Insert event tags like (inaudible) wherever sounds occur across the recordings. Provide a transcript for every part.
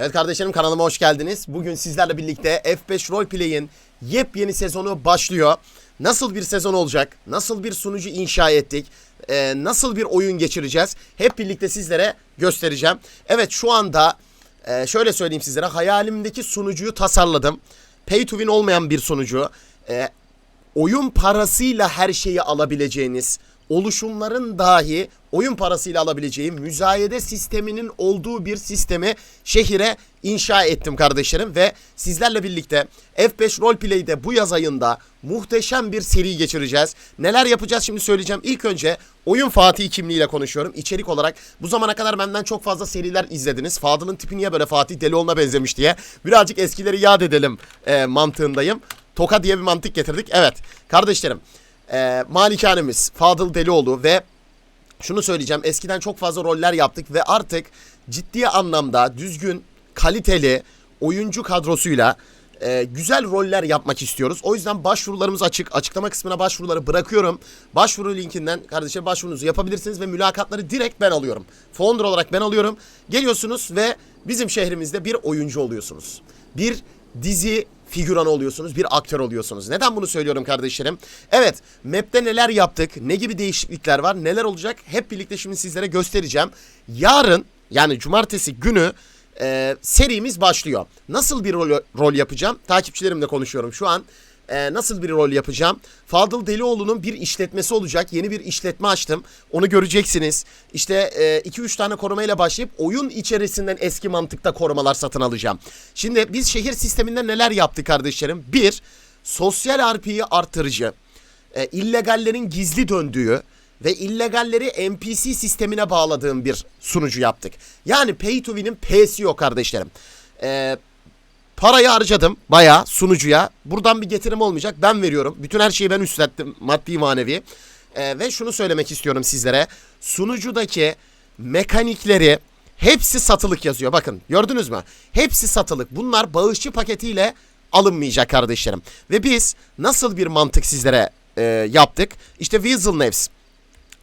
Evet kardeşlerim kanalıma hoş geldiniz. Bugün sizlerle birlikte F5 Roleplay'in yepyeni sezonu başlıyor. Nasıl bir sezon olacak? Nasıl bir sunucu inşa ettik? Ee, nasıl bir oyun geçireceğiz? Hep birlikte sizlere göstereceğim. Evet şu anda e, şöyle söyleyeyim sizlere. Hayalimdeki sunucuyu tasarladım. Pay to win olmayan bir sunucu. Ee, oyun parasıyla her şeyi alabileceğiniz, oluşumların dahi oyun parasıyla alabileceği müzayede sisteminin olduğu bir sistemi şehire inşa ettim kardeşlerim ve sizlerle birlikte F5 Roleplay'de bu yaz ayında muhteşem bir seri geçireceğiz. Neler yapacağız şimdi söyleyeceğim. İlk önce Oyun Fatih kimliğiyle konuşuyorum. İçerik olarak bu zamana kadar benden çok fazla seriler izlediniz. Fadıl'ın tipi niye böyle Fatih Delioğlu'na benzemiş diye. Birazcık eskileri yad edelim e, mantığındayım. Toka diye bir mantık getirdik. Evet kardeşlerim e, malikanemiz Fadıl Delioğlu ve şunu söyleyeceğim eskiden çok fazla roller yaptık ve artık ciddi anlamda düzgün kaliteli oyuncu kadrosuyla e, güzel roller yapmak istiyoruz. O yüzden başvurularımız açık. Açıklama kısmına başvuruları bırakıyorum. Başvuru linkinden kardeşler başvurunuzu yapabilirsiniz ve mülakatları direkt ben alıyorum. Founder olarak ben alıyorum. Geliyorsunuz ve bizim şehrimizde bir oyuncu oluyorsunuz. Bir dizi figüran oluyorsunuz, bir aktör oluyorsunuz. Neden bunu söylüyorum kardeşlerim? Evet, map'te neler yaptık, ne gibi değişiklikler var, neler olacak hep birlikte şimdi sizlere göstereceğim. Yarın yani cumartesi günü e, serimiz başlıyor. Nasıl bir rol, rol yapacağım? Takipçilerimle konuşuyorum şu an. E, nasıl bir rol yapacağım? Fadıl Delioğlu'nun bir işletmesi olacak. Yeni bir işletme açtım. Onu göreceksiniz. İşte 2-3 tane korumayla başlayıp oyun içerisinden eski mantıkta korumalar satın alacağım. Şimdi biz şehir sisteminde neler yaptık kardeşlerim? Bir, sosyal RP'yi artırıcı. E, illegallerin gizli döndüğü ve illegalleri NPC sistemine bağladığım bir sunucu yaptık. Yani Pay to Win'in P'si yok kardeşlerim. Eee Parayı harcadım bayağı sunucuya. Buradan bir getirim olmayacak. Ben veriyorum. Bütün her şeyi ben üstlendim maddi manevi. Ee, ve şunu söylemek istiyorum sizlere. Sunucudaki mekanikleri hepsi satılık yazıyor. Bakın gördünüz mü? Hepsi satılık. Bunlar bağışçı paketiyle alınmayacak kardeşlerim. Ve biz nasıl bir mantık sizlere e, yaptık? İşte Weasel Nefs.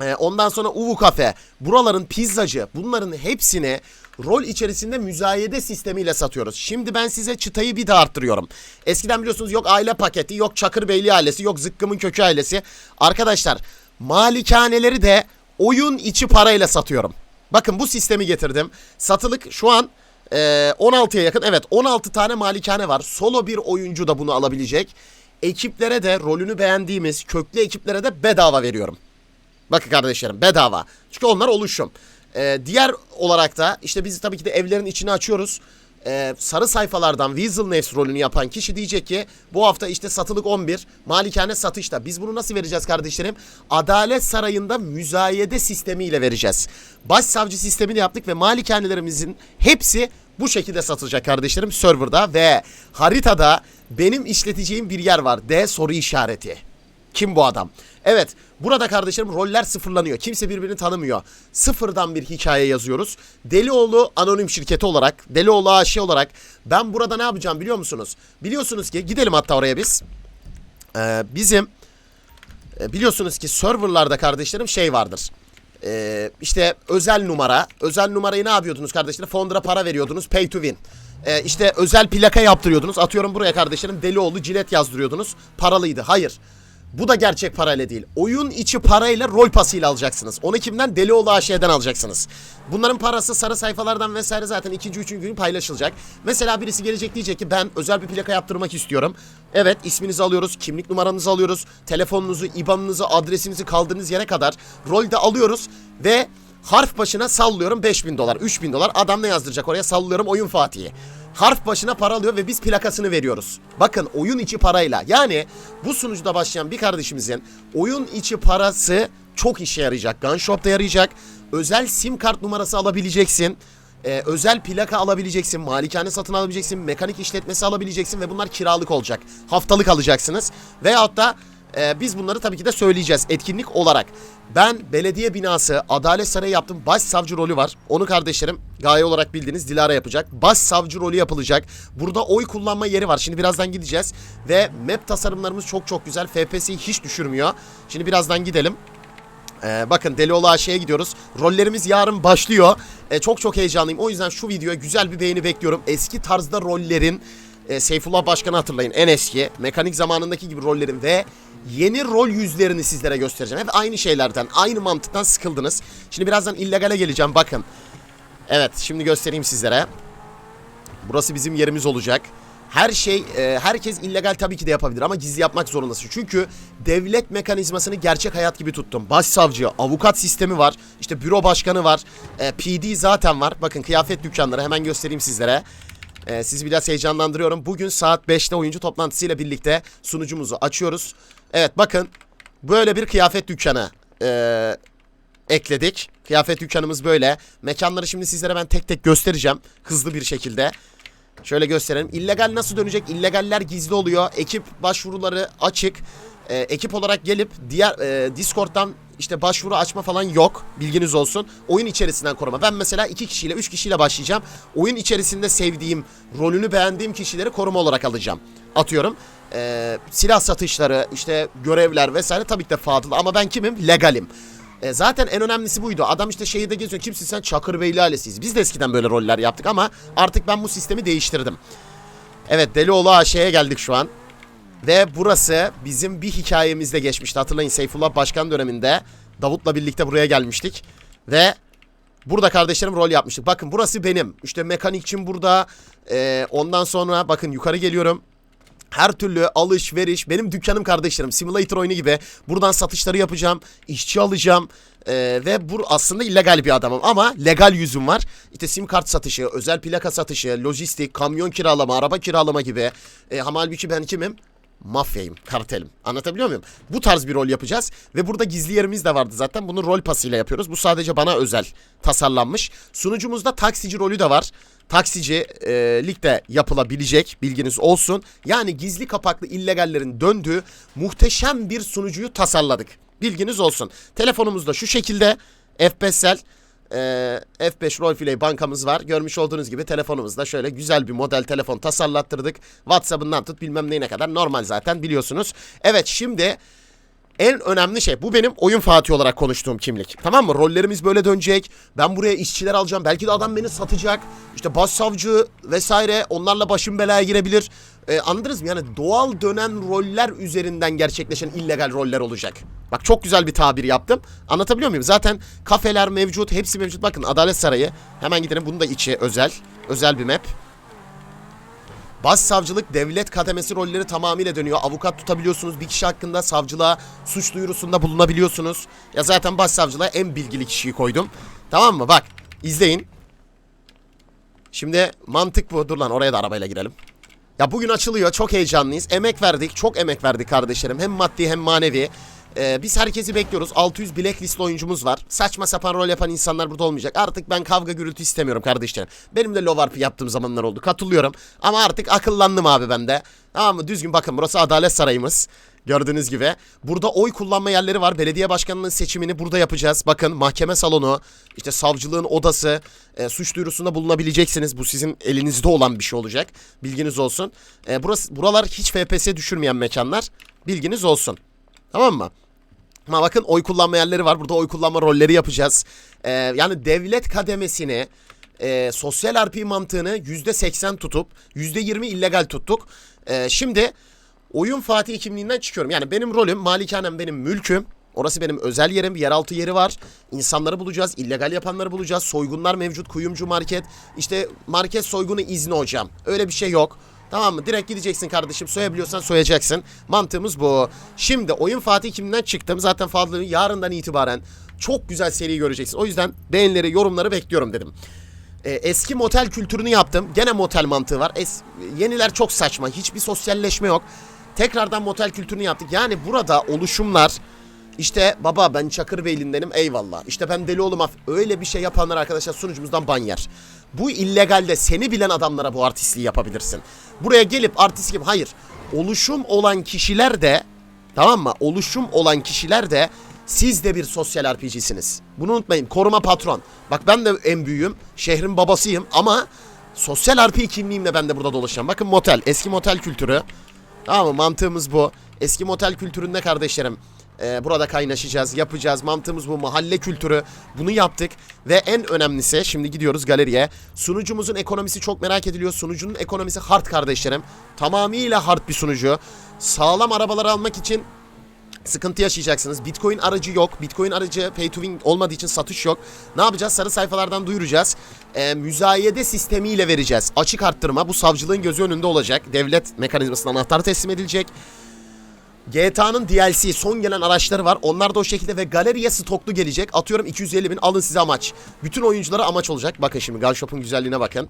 Ee, ondan sonra Uvu Kafe, buraların pizzacı, bunların hepsini rol içerisinde müzayede sistemiyle satıyoruz. Şimdi ben size çıtayı bir daha arttırıyorum. Eskiden biliyorsunuz yok aile paketi, yok Çakırbeyli ailesi, yok Zıkkım'ın kökü ailesi. Arkadaşlar malikaneleri de oyun içi parayla satıyorum. Bakın bu sistemi getirdim. Satılık şu an e, 16'ya yakın. Evet 16 tane malikane var. Solo bir oyuncu da bunu alabilecek. Ekiplere de rolünü beğendiğimiz köklü ekiplere de bedava veriyorum. Bakın kardeşlerim bedava. Çünkü onlar oluşum. Ee, diğer olarak da işte biz tabii ki de evlerin içini açıyoruz. Ee, sarı sayfalardan Weasel Nefs rolünü yapan kişi diyecek ki bu hafta işte satılık 11 malikane satışta. Biz bunu nasıl vereceğiz kardeşlerim? Adalet Sarayı'nda müzayede sistemiyle vereceğiz. Başsavcı sistemini yaptık ve malikanelerimizin hepsi bu şekilde satılacak kardeşlerim serverda ve haritada benim işleteceğim bir yer var. D soru işareti. Kim bu adam? Evet burada kardeşlerim roller sıfırlanıyor. Kimse birbirini tanımıyor. Sıfırdan bir hikaye yazıyoruz. Delioğlu anonim şirketi olarak, Delioğlu AŞ olarak ben burada ne yapacağım biliyor musunuz? Biliyorsunuz ki gidelim hatta oraya biz. Ee, bizim e, biliyorsunuz ki serverlarda kardeşlerim şey vardır. Ee, işte özel numara. Özel numarayı ne yapıyordunuz kardeşlerim? Founder'a para veriyordunuz. Pay to win. Ee, işte özel plaka yaptırıyordunuz. Atıyorum buraya kardeşlerim Delioğlu cilet yazdırıyordunuz. Paralıydı. Hayır. Bu da gerçek parayla değil. Oyun içi parayla rol pasıyla alacaksınız. Onu kimden? Delioğlu AŞ'den alacaksınız. Bunların parası sarı sayfalardan vesaire zaten ikinci, üçüncü gün paylaşılacak. Mesela birisi gelecek diyecek ki ben özel bir plaka yaptırmak istiyorum. Evet isminizi alıyoruz, kimlik numaranızı alıyoruz, telefonunuzu, IBAN'ınızı, adresinizi kaldığınız yere kadar rolde alıyoruz ve harf başına sallıyorum 5000 dolar, 3000 dolar. Adam ne yazdıracak oraya? Sallıyorum oyun Fatih'i harf başına para alıyor ve biz plakasını veriyoruz. Bakın oyun içi parayla. Yani bu sunucuda başlayan bir kardeşimizin oyun içi parası çok işe yarayacak. Gun Shop'ta yarayacak. Özel sim kart numarası alabileceksin. Ee, özel plaka alabileceksin, malikane satın alabileceksin, mekanik işletmesi alabileceksin ve bunlar kiralık olacak. Haftalık alacaksınız. Veyahut da ee, biz bunları tabii ki de söyleyeceğiz etkinlik olarak. Ben belediye binası Adalet Sarayı yaptım. Başsavcı rolü var. Onu kardeşlerim gaye olarak bildiğiniz Dilara yapacak. Başsavcı rolü yapılacak. Burada oy kullanma yeri var. Şimdi birazdan gideceğiz. Ve map tasarımlarımız çok çok güzel. FPS'yi hiç düşürmüyor. Şimdi birazdan gidelim. Ee, bakın Delioğlu AŞ'ye gidiyoruz. Rollerimiz yarın başlıyor. Ee, çok çok heyecanlıyım. O yüzden şu videoya güzel bir beğeni bekliyorum. Eski tarzda rollerin e, Seyfullah Başkan'ı hatırlayın en eski. Mekanik zamanındaki gibi rollerin ve yeni rol yüzlerini sizlere göstereceğim. Hep aynı şeylerden, aynı mantıktan sıkıldınız. Şimdi birazdan illegale geleceğim bakın. Evet şimdi göstereyim sizlere. Burası bizim yerimiz olacak. Her şey, e, herkes illegal tabii ki de yapabilir ama gizli yapmak zorundasın. Çünkü devlet mekanizmasını gerçek hayat gibi tuttum. Başsavcı, avukat sistemi var, işte büro başkanı var, e, PD zaten var. Bakın kıyafet dükkanları hemen göstereyim sizlere. E, sizi biraz heyecanlandırıyorum. Bugün saat 5'te oyuncu toplantısıyla birlikte sunucumuzu açıyoruz. Evet bakın böyle bir kıyafet dükkanı e, ekledik. Kıyafet dükkanımız böyle. Mekanları şimdi sizlere ben tek tek göstereceğim hızlı bir şekilde. Şöyle gösterelim. İllegal nasıl dönecek? İllegaller gizli oluyor. Ekip başvuruları açık. Ee, ekip olarak gelip diğer e, Discord'dan işte başvuru açma falan yok. Bilginiz olsun. Oyun içerisinden koruma. Ben mesela iki kişiyle, üç kişiyle başlayacağım. Oyun içerisinde sevdiğim, rolünü beğendiğim kişileri koruma olarak alacağım. Atıyorum. Ee, silah satışları, işte görevler vesaire tabii ki de fadıl. Ama ben kimim? Legalim. E, zaten en önemlisi buydu. Adam işte şehirde geziyor. Kimsin sen? Çakırbeyli ailesiyiz. Biz de eskiden böyle roller yaptık ama artık ben bu sistemi değiştirdim. Evet Delioğlu AŞ'ye geldik şu an. Ve burası bizim bir hikayemizde geçmişti. Hatırlayın Seyfullah Başkan döneminde Davut'la birlikte buraya gelmiştik. Ve burada kardeşlerim rol yapmıştık. Bakın burası benim. İşte mekanikçim burada. E, ondan sonra bakın yukarı geliyorum. Her türlü alışveriş benim dükkanım kardeşlerim simulator oyunu gibi buradan satışları yapacağım işçi alacağım Ee, ve bu aslında illegal bir adamım ama legal yüzüm var İşte sim kart satışı özel plaka satışı lojistik kamyon kiralama araba kiralama gibi ee, ama halbuki ben kimim mafyayım, kartelim. Anlatabiliyor muyum? Bu tarz bir rol yapacağız ve burada gizli yerimiz de vardı zaten. Bunu rol pasıyla yapıyoruz. Bu sadece bana özel tasarlanmış. Sunucumuzda taksici rolü de var. Taksicilik de yapılabilecek bilginiz olsun. Yani gizli kapaklı illegallerin döndüğü muhteşem bir sunucuyu tasarladık. Bilginiz olsun. Telefonumuz da şu şekilde F5'sel e, F5 Roleplay bankamız var. Görmüş olduğunuz gibi telefonumuzda şöyle güzel bir model telefon tasarlattırdık. WhatsApp'ından tut bilmem neyine kadar normal zaten biliyorsunuz. Evet şimdi en önemli şey bu benim oyun Fatih olarak konuştuğum kimlik. Tamam mı? Rollerimiz böyle dönecek. Ben buraya işçiler alacağım. Belki de adam beni satacak. İşte başsavcı vesaire onlarla başım belaya girebilir. Ee, anladınız mı? Yani doğal dönen roller üzerinden gerçekleşen illegal roller olacak. Bak çok güzel bir tabir yaptım. Anlatabiliyor muyum? Zaten kafeler mevcut. Hepsi mevcut. Bakın Adalet Sarayı. Hemen gidelim. Bunun da içi özel. Özel bir map. Başsavcılık devlet kademesi rolleri tamamıyla dönüyor. Avukat tutabiliyorsunuz. Bir kişi hakkında savcılığa suç duyurusunda bulunabiliyorsunuz. Ya zaten başsavcılığa en bilgili kişiyi koydum. Tamam mı? Bak izleyin. Şimdi mantık bu. Dur lan oraya da arabayla girelim. Ya bugün açılıyor. Çok heyecanlıyız. Emek verdik. Çok emek verdik kardeşlerim. Hem maddi hem manevi. Ee, biz herkesi bekliyoruz. 600 blacklist oyuncumuz var. Saçma sapan rol yapan insanlar burada olmayacak. Artık ben kavga gürültü istemiyorum kardeşlerim. Benim de lovarp yaptığım zamanlar oldu. Katılıyorum. Ama artık akıllandım abi ben de. Tamam mı? Düzgün bakın burası Adalet Sarayımız. Gördüğünüz gibi. Burada oy kullanma yerleri var. Belediye başkanının seçimini burada yapacağız. Bakın mahkeme salonu, işte savcılığın odası, e, suç duyurusunda bulunabileceksiniz. Bu sizin elinizde olan bir şey olacak. Bilginiz olsun. E, burası, buralar hiç FPS düşürmeyen mekanlar. Bilginiz olsun. Tamam mı? Ama bakın oy kullanma yerleri var. Burada oy kullanma rolleri yapacağız. Ee, yani devlet kademesini e, sosyal RP mantığını %80 tutup %20 illegal tuttuk. Ee, şimdi oyun Fatih kimliğinden çıkıyorum. Yani benim rolüm malikanem benim mülküm. Orası benim özel yerim. Yeraltı yeri var. İnsanları bulacağız. illegal yapanları bulacağız. Soygunlar mevcut. Kuyumcu market. İşte market soygunu izni hocam. Öyle bir şey yok. Tamam mı? Direkt gideceksin kardeşim. Soyabiliyorsan soyacaksın. Mantığımız bu. Şimdi oyun Fatih kimden çıktım. Zaten Fadıl'ın yarından itibaren çok güzel seri göreceksin. O yüzden beğenileri, yorumları bekliyorum dedim. Ee, eski motel kültürünü yaptım. Gene motel mantığı var. Es yeniler çok saçma. Hiçbir sosyalleşme yok. Tekrardan motel kültürünü yaptık. Yani burada oluşumlar işte baba ben Çakırbeyli'ndenim eyvallah. İşte ben deli oğlum af- öyle bir şey yapanlar arkadaşlar sunucumuzdan ban yer. Bu illegalde seni bilen adamlara bu artistliği yapabilirsin. Buraya gelip artist gibi hayır. Oluşum olan kişiler de tamam mı? Oluşum olan kişiler de siz de bir sosyal RPG'siniz. Bunu unutmayın. Koruma patron. Bak ben de en büyüğüm. Şehrin babasıyım ama sosyal RP kimliğimle ben de burada dolaşacağım. Bakın motel. Eski motel kültürü. Tamam mı? Mantığımız bu. Eski motel kültüründe kardeşlerim. Ee, burada kaynaşacağız, yapacağız. Mantığımız bu mahalle kültürü. Bunu yaptık ve en önemlisi şimdi gidiyoruz galeriye. Sunucumuzun ekonomisi çok merak ediliyor. Sunucunun ekonomisi hard kardeşlerim. Tamamıyla hard bir sunucu. Sağlam arabalar almak için sıkıntı yaşayacaksınız. Bitcoin aracı yok. Bitcoin aracı pay to win olmadığı için satış yok. Ne yapacağız? Sarı sayfalardan duyuracağız. Ee, müzayede sistemiyle vereceğiz. Açık arttırma bu savcılığın gözü önünde olacak. Devlet mekanizmasına anahtar teslim edilecek. GTA'nın DLC son gelen araçları var. Onlar da o şekilde ve galeriye stoklu gelecek. Atıyorum 250 bin alın size amaç. Bütün oyunculara amaç olacak. Bakın şimdi Gunshop'un güzelliğine bakın.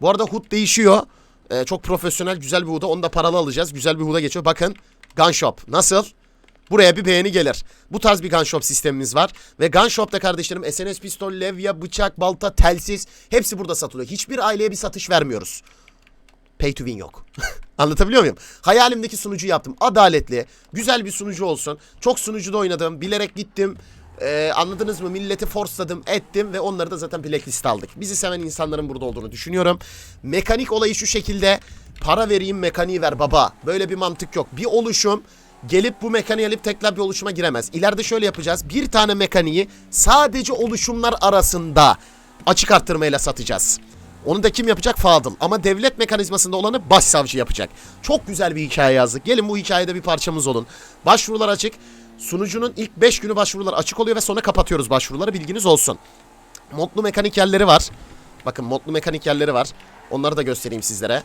Bu arada HUD değişiyor. Ee, çok profesyonel güzel bir HUD'a. Onu da paralı alacağız. Güzel bir HUD'a geçiyor. Bakın Gunshop nasıl? Buraya bir beğeni gelir. Bu tarz bir gunshop sistemimiz var. Ve gunshop'ta kardeşlerim SNS pistol, levya, bıçak, balta, telsiz hepsi burada satılıyor. Hiçbir aileye bir satış vermiyoruz. Pay to win yok. (laughs) Anlatabiliyor muyum? Hayalimdeki sunucu yaptım. Adaletli, güzel bir sunucu olsun. Çok sunucuda oynadım. Bilerek gittim. Ee, anladınız mı? Milleti forsladım, ettim ve onları da zaten blacklist aldık. Bizi seven insanların burada olduğunu düşünüyorum. Mekanik olayı şu şekilde. Para vereyim, mekaniği ver baba. Böyle bir mantık yok. Bir oluşum gelip bu mekaniği alıp tekrar bir oluşuma giremez. İleride şöyle yapacağız. Bir tane mekaniği sadece oluşumlar arasında açık arttırmayla satacağız. Onu da kim yapacak? Fadıl. Ama devlet mekanizmasında olanı başsavcı yapacak. Çok güzel bir hikaye yazdık. Gelin bu hikayede bir parçamız olun. Başvurular açık. Sunucunun ilk 5 günü başvurular açık oluyor ve sonra kapatıyoruz başvuruları. Bilginiz olsun. Modlu mekanik yerleri var. Bakın modlu mekanik yerleri var. Onları da göstereyim sizlere.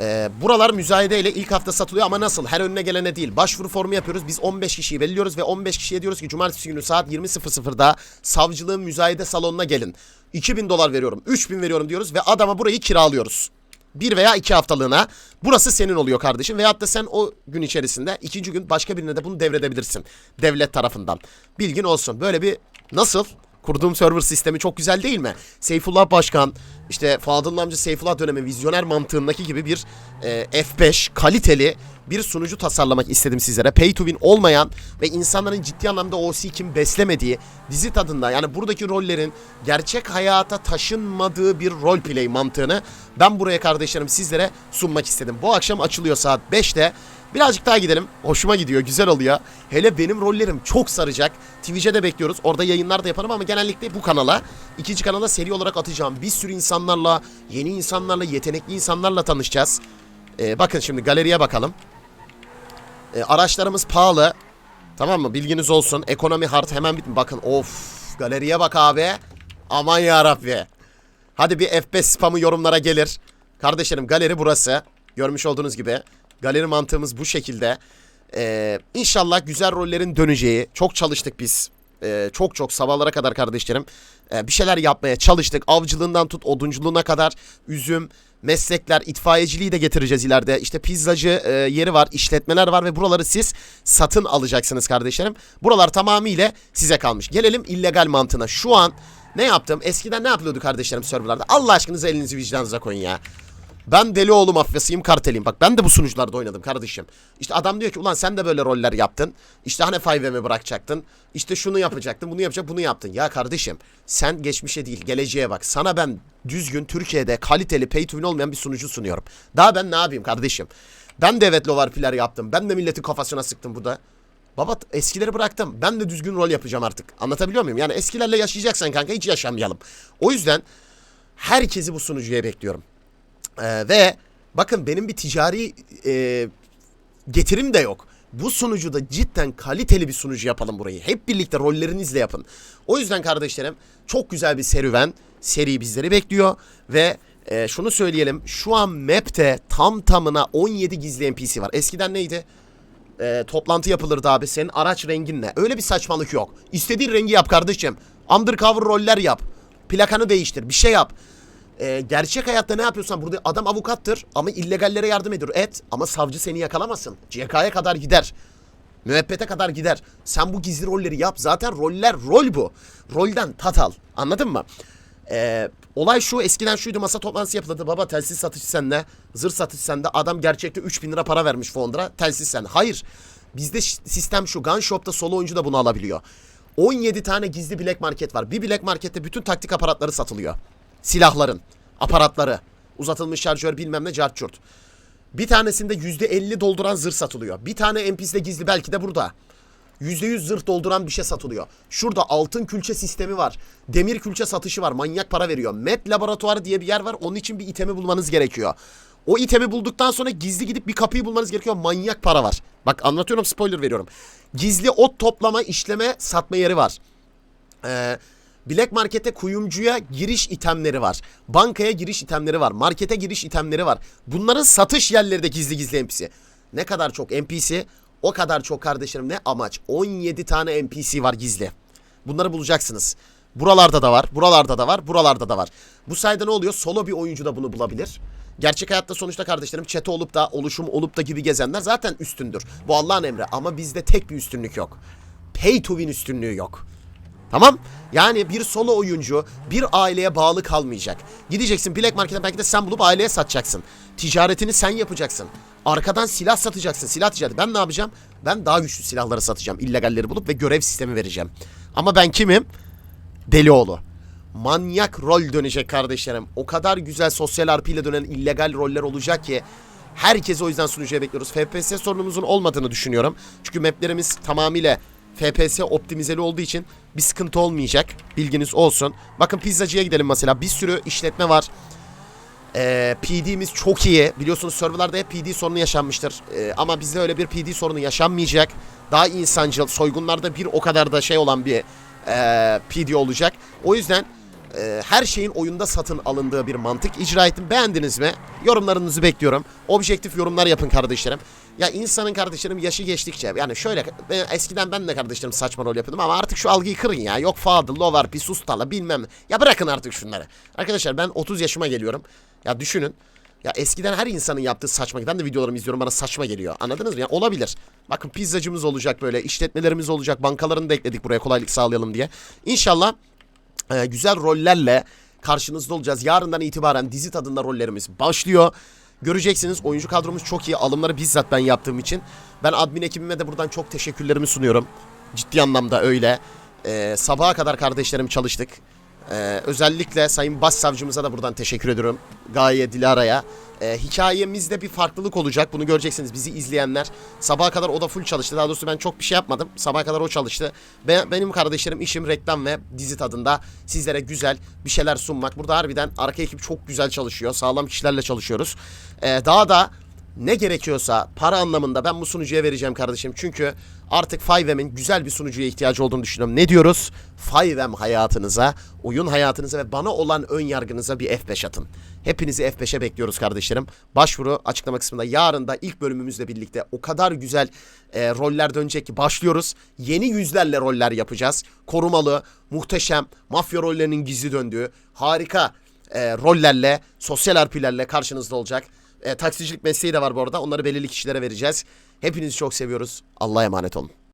Ee, buralar müzayede ile ilk hafta satılıyor ama nasıl? Her önüne gelene değil. Başvuru formu yapıyoruz. Biz 15 kişiyi belirliyoruz ve 15 kişiye diyoruz ki cumartesi günü saat 20.00'da savcılığın müzayede salonuna gelin. 2000 dolar veriyorum, 3000 veriyorum diyoruz ve adama burayı kiralıyoruz. Bir veya iki haftalığına burası senin oluyor kardeşim. Veyahut da sen o gün içerisinde ikinci gün başka birine de bunu devredebilirsin. Devlet tarafından. Bilgin olsun. Böyle bir nasıl? Kurduğum server sistemi çok güzel değil mi? Seyfullah Başkan, işte Fadıl amca Seyfullah dönemi vizyoner mantığındaki gibi bir e, F5 kaliteli bir sunucu tasarlamak istedim sizlere. Pay to win olmayan ve insanların ciddi anlamda OC kim beslemediği dizi tadında yani buradaki rollerin gerçek hayata taşınmadığı bir roleplay mantığını ben buraya kardeşlerim sizlere sunmak istedim. Bu akşam açılıyor saat 5'te. Birazcık daha gidelim. Hoşuma gidiyor, güzel oluyor. Hele benim rollerim çok saracak. Twitch'e de bekliyoruz. Orada yayınlar da yaparım ama genellikle bu kanala, ikinci kanala seri olarak atacağım. Bir sürü insanlarla, yeni insanlarla, yetenekli insanlarla tanışacağız. Ee, bakın şimdi galeriye bakalım. Ee, araçlarımız pahalı. Tamam mı? Bilginiz olsun. Ekonomi hard hemen bit. Bakın of galeriye bak abi. Aman ya Rabbi. Hadi bir F5 spamı yorumlara gelir. Kardeşlerim galeri burası. Görmüş olduğunuz gibi. Galeri mantığımız bu şekilde. Ee, inşallah güzel rollerin döneceği. Çok çalıştık biz. Ee, çok çok sabahlara kadar kardeşlerim. Ee, bir şeyler yapmaya çalıştık. Avcılığından tut odunculuğuna kadar. Üzüm, meslekler, itfaiyeciliği de getireceğiz ileride. İşte pizzacı e, yeri var, işletmeler var ve buraları siz satın alacaksınız kardeşlerim. Buralar tamamıyla size kalmış. Gelelim illegal mantığına. Şu an ne yaptım? Eskiden ne yapılıyordu kardeşlerim serverlarda? Allah aşkınıza elinizi vicdanınıza koyun ya. Ben Delioğlu mafyasıyım karteliyim. Bak ben de bu sunucularda oynadım kardeşim. İşte adam diyor ki ulan sen de böyle roller yaptın. İşte hani 5M'e bırakacaktın. İşte şunu yapacaktın bunu yapacak bunu yaptın. Ya kardeşim sen geçmişe değil geleceğe bak. Sana ben düzgün Türkiye'de kaliteli pay to win olmayan bir sunucu sunuyorum. Daha ben ne yapayım kardeşim? Ben de evet lovarpiler yaptım. Ben de milletin kafasına sıktım burada. Baba eskileri bıraktım. Ben de düzgün rol yapacağım artık. Anlatabiliyor muyum? Yani eskilerle yaşayacaksan kanka hiç yaşamayalım. O yüzden herkesi bu sunucuya bekliyorum. Ee, ve bakın benim bir ticari e, getirim de yok. Bu sunucuda cidden kaliteli bir sunucu yapalım burayı. Hep birlikte rollerinizle yapın. O yüzden kardeşlerim çok güzel bir serüven, seri bizleri bekliyor. Ve e, şunu söyleyelim. Şu an map'te tam tamına 17 gizli NPC var. Eskiden neydi? E, toplantı yapılırdı abi. Senin araç rengin ne? Öyle bir saçmalık yok. İstediğin rengi yap kardeşim. Undercover roller yap. Plakanı değiştir. Bir şey yap. Ee, gerçek hayatta ne yapıyorsan burada adam avukattır ama illegallere yardım ediyor. Et ama savcı seni yakalamasın. CK'ya kadar gider. Müebbete kadar gider. Sen bu gizli rolleri yap. Zaten roller rol bu. Rolden tat al. Anladın mı? Ee, olay şu eskiden şuydu masa toplantısı yapılırdı. Baba telsiz satışı sende. Zırh satışı sende. Adam gerçekte 3000 lira para vermiş Fondra. Telsiz sende. Hayır. Bizde sistem şu. Gun Shop'ta solo oyuncu da bunu alabiliyor. 17 tane gizli black market var. Bir black markette bütün taktik aparatları satılıyor. Silahların, aparatları, uzatılmış şarjör bilmem ne cart. Bir tanesinde %50 dolduran zırh satılıyor. Bir tane NPC'de gizli belki de burada. %100 zırh dolduran bir şey satılıyor. Şurada altın külçe sistemi var. Demir külçe satışı var. Manyak para veriyor. Met laboratuvarı diye bir yer var. Onun için bir itemi bulmanız gerekiyor. O itemi bulduktan sonra gizli gidip bir kapıyı bulmanız gerekiyor. Manyak para var. Bak anlatıyorum spoiler veriyorum. Gizli ot toplama, işleme, satma yeri var. Ee, Black Market'e kuyumcuya giriş itemleri var. Bankaya giriş itemleri var. Markete giriş itemleri var. Bunların satış yerleri de gizli gizli NPC. Ne kadar çok NPC o kadar çok kardeşlerim ne amaç. 17 tane NPC var gizli. Bunları bulacaksınız. Buralarda da var, buralarda da var, buralarda da var. Bu sayede ne oluyor? Solo bir oyuncu da bunu bulabilir. Gerçek hayatta sonuçta kardeşlerim çete olup da oluşum olup da gibi gezenler zaten üstündür. Bu Allah'ın emri ama bizde tek bir üstünlük yok. Pay to win üstünlüğü yok. Tamam? Yani bir solo oyuncu bir aileye bağlı kalmayacak. Gideceksin Black Market'e belki de sen bulup aileye satacaksın. Ticaretini sen yapacaksın. Arkadan silah satacaksın. Silah ticareti. Ben ne yapacağım? Ben daha güçlü silahları satacağım. illegalleri bulup ve görev sistemi vereceğim. Ama ben kimim? Delioğlu. Manyak rol dönecek kardeşlerim. O kadar güzel sosyal RP ile dönen illegal roller olacak ki herkesi o yüzden sunucuya bekliyoruz. FPS sorunumuzun olmadığını düşünüyorum. Çünkü maplerimiz tamamıyla FPS optimizeli olduğu için bir sıkıntı olmayacak. Bilginiz olsun. Bakın pizzacıya gidelim mesela. Bir sürü işletme var. Ee, PD'miz çok iyi. Biliyorsunuz serverlarda hep PD sorunu yaşanmıştır. Ee, ama bizde öyle bir PD sorunu yaşanmayacak. Daha insancıl, soygunlarda bir o kadar da şey olan bir e, PD olacak. O yüzden e, her şeyin oyunda satın alındığı bir mantık icra ettim. Beğendiniz mi? Yorumlarınızı bekliyorum. Objektif yorumlar yapın kardeşlerim. Ya insanın kardeşlerim yaşı geçtikçe yani şöyle ben, eskiden ben de kardeşlerim saçma rol yapıyordum ama artık şu algıyı kırın ya. Yok Fadıl, Lovar, bir sustala bilmem. Ya bırakın artık şunları. Arkadaşlar ben 30 yaşıma geliyorum. Ya düşünün. Ya eskiden her insanın yaptığı saçma. Ben de videolarımı izliyorum bana saçma geliyor. Anladınız mı? Ya olabilir. Bakın pizzacımız olacak böyle. işletmelerimiz olacak. Bankalarını da ekledik buraya kolaylık sağlayalım diye. İnşallah e, güzel rollerle karşınızda olacağız. Yarından itibaren dizi tadında rollerimiz başlıyor. Göreceksiniz oyuncu kadromuz çok iyi. Alımları bizzat ben yaptığım için. Ben admin ekibime de buradan çok teşekkürlerimi sunuyorum. Ciddi anlamda öyle. E, sabaha kadar kardeşlerim çalıştık. Ee, özellikle Sayın Başsavcımıza da buradan teşekkür ediyorum. Gaye Dilara'ya. Ee, hikayemizde bir farklılık olacak. Bunu göreceksiniz bizi izleyenler. Sabaha kadar o da full çalıştı. Daha doğrusu ben çok bir şey yapmadım. Sabaha kadar o çalıştı. Be- benim kardeşlerim işim reklam ve dizi tadında sizlere güzel bir şeyler sunmak. Burada harbiden arka ekip çok güzel çalışıyor. Sağlam kişilerle çalışıyoruz. Ee, daha da ne gerekiyorsa para anlamında ben bu sunucuya vereceğim kardeşim. Çünkü artık 5M'in güzel bir sunucuya ihtiyacı olduğunu düşünüyorum. Ne diyoruz? 5M hayatınıza, oyun hayatınıza ve bana olan ön yargınıza bir F5 atın. Hepinizi F5'e bekliyoruz kardeşlerim. Başvuru açıklama kısmında yarın da ilk bölümümüzle birlikte o kadar güzel e, roller dönecek ki başlıyoruz. Yeni yüzlerle roller yapacağız. Korumalı, muhteşem, mafya rollerinin gizli döndüğü harika e, rollerle, sosyal RP'lerle karşınızda olacak. E, taksicilik mesleği de var bu arada. Onları belirli kişilere vereceğiz. Hepinizi çok seviyoruz. Allah'a emanet olun.